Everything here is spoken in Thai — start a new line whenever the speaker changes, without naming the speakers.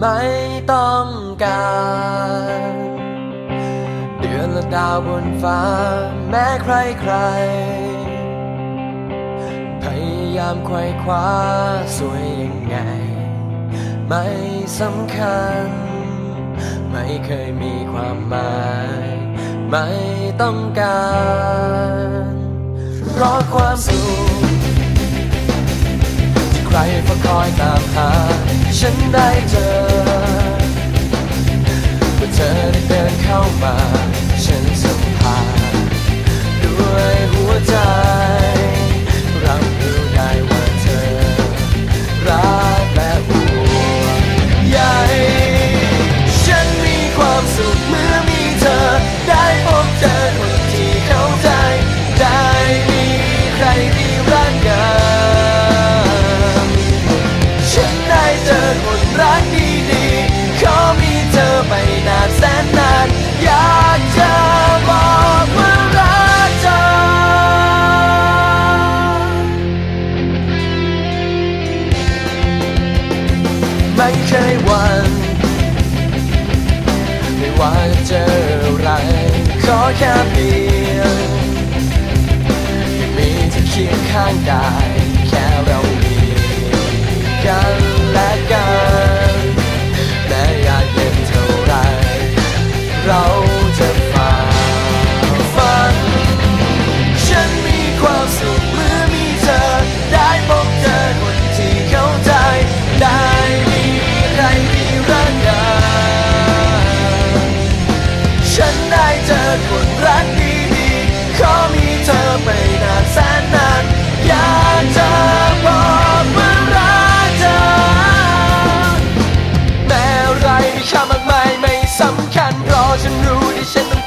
ไม่ต้องการ เดือนและดาวบนฟ้า แม้ใครใคร พยายามไขว่คว้าสวยยังไง ไม่สำคัญ ไม่เคยมีความหมาย ไม่ต้องการราะความสุข ใครเฝ้าคอยตามหา ฉันได้เจอเมื่อเธอได้เดินเข้ามา ฉันสัมผัส ไม่เคยหวัน ไม่ว่าจะเจออะไร ขอแค่เพียง มีเธอเคียงข้างกาย ฉันรู้ที่ฉันต้อง